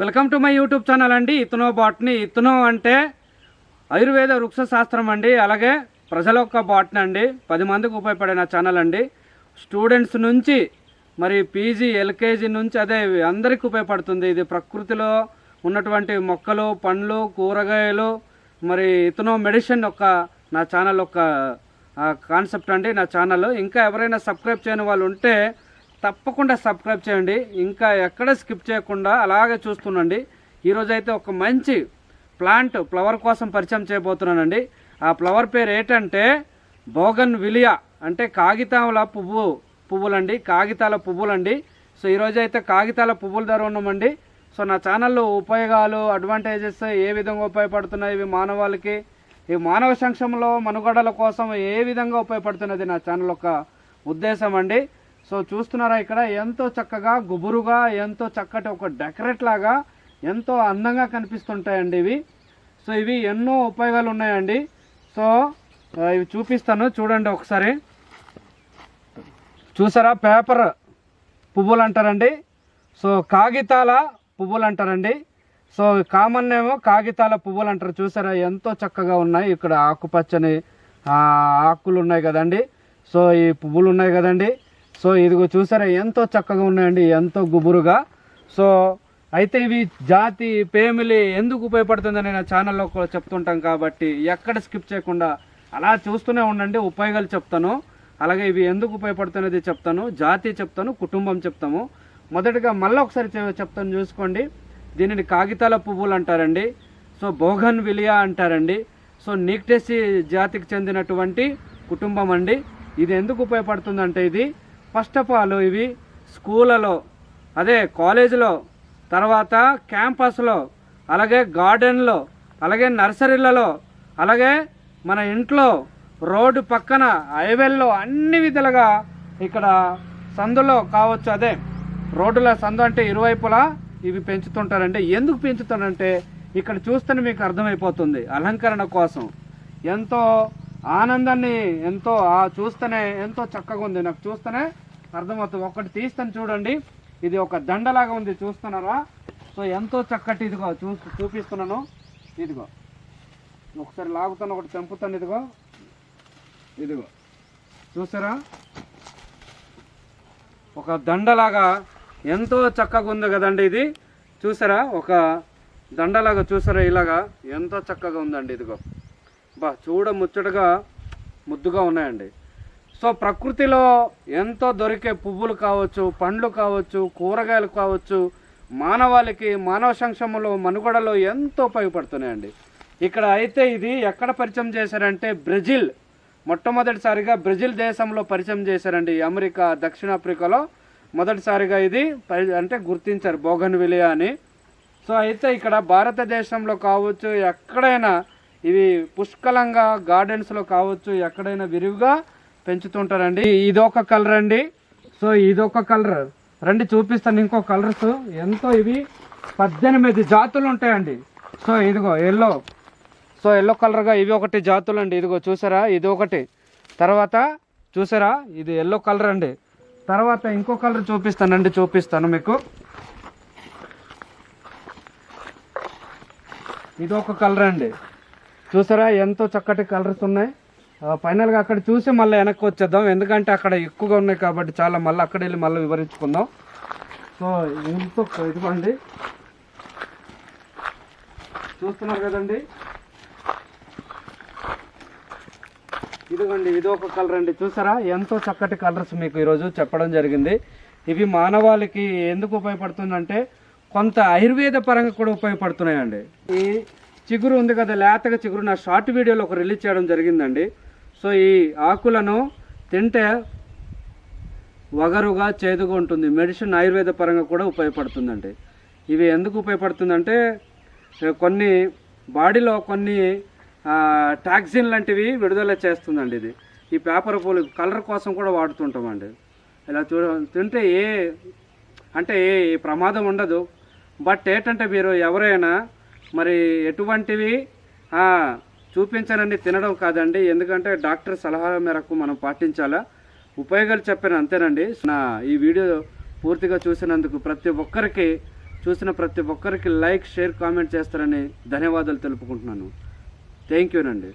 Welcome to my YouTube channel అండి. ఇతనో botany. ఇతనో అంటే ఆయుర్వేద వృక్ష శాస్త్రం అండి. అలాగే ప్రజల యొక్క బాట్ని అండి. పది మందికి ఉపయోగపడే నా ఛానల్ అండి. స్టూడెంట్స్ నుంచి మరి పీజీ ఎల్కేజీ నుంచి అదే అందరికీ ఉపయోగపడుతుంది. ఇది ప్రకృతిలో ఉన్నటువంటి మొక్కలు పండ్లు కూరగాయలు మరి ఇతనో మెడిసిన్ యొక్క నా ఛానల్ యొక్క కాన్సెప్ట్ అండి నా ఛానల్. ఇంకా ఎవరైనా సబ్స్క్రైబ్ చేయని వాళ్ళు ఉంటే తప్పకుండా సబ్స్క్రైబ్ చేయండి. ఇంకా ఎక్కడ స్కిప్ చేయకుండా అలాగే చూస్తుండండి. ఈరోజు అయితే ఒక మంచి ప్లాంట్ ఫ్లవర్ కోసం పరిచయం చేయబోతున్నానండి. ఆ ఫ్లవర్ పేరు ఏంటంటే బోగన్ విలియా. అంటే కాగితాల పువ్వు పువ్వులండి. కాగితాల పువ్వులండి. సో ఈరోజు అయితే కాగితాల పువ్వుల ధర ఉన్నామండి. సో నా ఛానల్లో ఉపయోగాలు అడ్వాంటేజెస్ ఏ విధంగా ఉపయోగపడుతున్నాయి ఇవి మానవాళికి? ఈ మానవ సంక్షేమంలో మనుగడల కోసం ఏ విధంగా ఉపయోగపడుతున్నది నా ఛానల్ యొక్క ఉద్దేశం అండి. సో చూస్తున్నారా ఇక్కడ? ఎంతో చక్కగా గుబురుగా ఎంతో చక్కటి ఒక డెకరేట్ లాగా ఎంతో అందంగా కనిపిస్తుంటాయండి ఇవి. సో ఇవి ఎన్నో ఉపయోగాలు ఉన్నాయండి. సో ఇవి చూపిస్తాను. చూడండి ఒకసారి. చూసారా? పేపర్ పువ్వులు అంటారండి సో కాగితాల పువ్వులు అంటారండి సో కామన్ ఏమో కాగితాల పువ్వులు అంటారు చూసారా? ఎంతో చక్కగా ఉన్నాయి. ఇక్కడ ఆకుపచ్చని ఆకులు ఉన్నాయి కదండి. సో ఈ పువ్వులు ఉన్నాయి కదండి. సో ఇదిగో చూసారా ఎంతో చక్కగా ఉన్నాయండి ఎంతో గుబురుగా. సో అయితే ఇవి జాతి పేమిలి ఎందుకు ఉపయోగపడుతుందని నా ఛానల్లో కూడా చెప్తుంటాం కాబట్టి ఎక్కడ స్కిప్ చేయకుండా అలా చూస్తూనే ఉండండి ఉపయోగాలు చెప్తాను. అలాగే ఇవి ఎందుకు ఉపయోగపడుతున్నది చెప్తాను జాతి చెప్తాను కుటుంబం చెప్తాము. మొదటగా మళ్ళీ ఒకసారి చెప్తాను చూసుకోండి. దీనిని కాగితాల పువ్వులు అంటారండి సో బోగన్ విలియా అంటారండి. సో నీక్టెసి జాతికి చెందినటువంటి కుటుంబం అండి. ఇది ఎందుకు ఉపయోగపడుతుందంటే ఇది ఫస్ట్ ఆఫ్ ఆల్ ఇవి స్కూళ్ళలో అదే కాలేజీలో తర్వాత క్యాంపస్లో అలాగే గార్డెన్లో అలాగే నర్సరీలలో అలాగే మన ఇంట్లో రోడ్డు పక్కన హైవేల్లో అన్ని విధాలుగా ఇక్కడ సందులో కావచ్చు. అదే రోడ్డుల సందు అంటే ఇరువైపులా ఇవి పెంచుతుంటారంటే ఎందుకు పెంచుతారంటే ఇక్కడ చూస్తేనే మీకు అర్థమైపోతుంది. అలంకరణ కోసం. ఎంతో ఆనందాన్ని ఎంతో ఆ చూస్తేనే ఎంతో చక్కగా ఉంది. నాకు చూస్తేనే అర్థమవుతుంది. ఒకటి తీస్తాను చూడండి. ఇది ఒక దండలాగా ఉంది. చూస్తున్నారా? సో ఎంతో చక్కటి ఇదిగో చూ చూపిస్తున్నాను. ఇదిగో. ఒకసారి లాగుతాను ఒకటి చంపుతాను ఇదిగో. ఇదిగో. చూసారా? ఒక దండలాగా ఎంతో చక్కగా ఉంది కదండి ఇది. చూసారా? ఒక దండలాగా చూసారా? ఇలాగా ఎంతో చక్కగా ఉందండి. ఇదిగో. బా చూడ ముచ్చటగా ముద్దుగా ఉన్నాయండి. సో ప్రకృతిలో ఎంతో దొరికే పువ్వులు కావచ్చు పండ్లు కావచ్చు కూరగాయలు కావచ్చు మానవాళికి మానవ సంక్షేమంలో మనుగడలో ఎంతో ఉపయోగపడుతున్నాయండి. ఇక్కడ అయితే ఇది ఎక్కడ పరిచయం చేశారంటే బ్రెజిల్. మొట్టమొదటిసారిగా బ్రెజిల్ దేశంలో పరిచయం చేశారండి. అమెరికా దక్షిణాఫ్రికాలో మొదటిసారిగా ఇది పరి- అంటే గుర్తించారు బోగన్ విలియా అని. సో అయితే ఇక్కడ భారతదేశంలో కావచ్చు ఎక్కడైనా ఇవి పుష్కలంగా గార్డెన్స్లో కావచ్చు ఎక్కడైనా విరివిగా పెంచుతుంటారండి. ఇదొక కలర్ అండి. సో ఇదొక కలర్. రండి చూపిస్తాను ఇంకో కలర్స్. ఎంతో ఇవి పద్దెనిమిది జాతులు ఉంటాయండి. సో ఇదిగో ఎల్లో. సో ఎల్లో కలర్గా ఇవి ఒకటి జాతులు అండి ఇదిగో చూసారా? ఇది ఒకటి. తర్వాత చూసారా? ఇది ఎల్లో కలర్ అండి. తర్వాత ఇంకో కలర్ చూపిస్తానండి చూపిస్తాను మీకు. ఇది ఒక కలర్ అండి. చూసారా? ఎంతో చక్కటి కలర్స్ ఉన్నాయి. ఫైనల్గా అక్కడ చూసి మళ్ళీ వెనక్కి వచ్చేద్దాం. ఎందుకంటే అక్కడ ఎక్కువగా ఉన్నాయి కాబట్టి చాలా మళ్ళీ అక్కడ వెళ్ళి మళ్ళీ వివరించుకుందాం. సో ఎంతో ఇదిగోండి. చూస్తున్నారు కదండి? ఇదిగోండి ఇది ఒక కలర్ అండి. చూసారా? ఎంతో చక్కటి కలర్స్ మీకు ఈరోజు చెప్పడం జరిగింది. ఇవి మానవాళికి ఎందుకు ఉపయోగపడుతుందంటే కొంత ఆయుర్వేద పరంగా కూడా ఉపయోగపడుతున్నాయండి. ఈ చిగురు ఉంది కదా లేతగా చిగురు. నా షార్ట్ వీడియోలో ఒక రిలీజ్ చేయడం జరిగిందండి. సో ఈ ఆకులను తింటే వగరుగా చేదుగా ఉంటుంది. మెడిసిన్ ఆయుర్వేద పరంగా కూడా ఉపయోగపడుతుందండి. ఇవి ఎందుకు ఉపయోగపడుతుందంటే కొన్ని బాడీలో కొన్ని టాక్సిన్ లాంటివి విడుదల చేస్తుందండి ఇది. ఈ పేపర్ పూలు కలర్ కోసం కూడా వాడుతుంటామండి. ఇలా చూ తింటే ఏ అంటే ఏ ప్రమాదం ఉండదు. బట్ ఏంటంటే మీరు ఎవరైనా మరి ఎటువంటివి? ఆ, చూపించనండి తినడం కాదండి. ఎందుకంటే డాక్టర్ సలహాల మేరకు మనం పాటించాలా? ఉపయోగాలు చెప్పాను అంతేనండి. నా ఈ వీడియో పూర్తిగా చూసినందుకు ప్రతి ఒక్కరికి చూసిన ప్రతి ఒక్కరికి లైక్ షేర్ కామెంట్ చేస్తారని ధన్యవాదాలు తెలుపుకుంటున్నాను. థ్యాంక్ యూనండి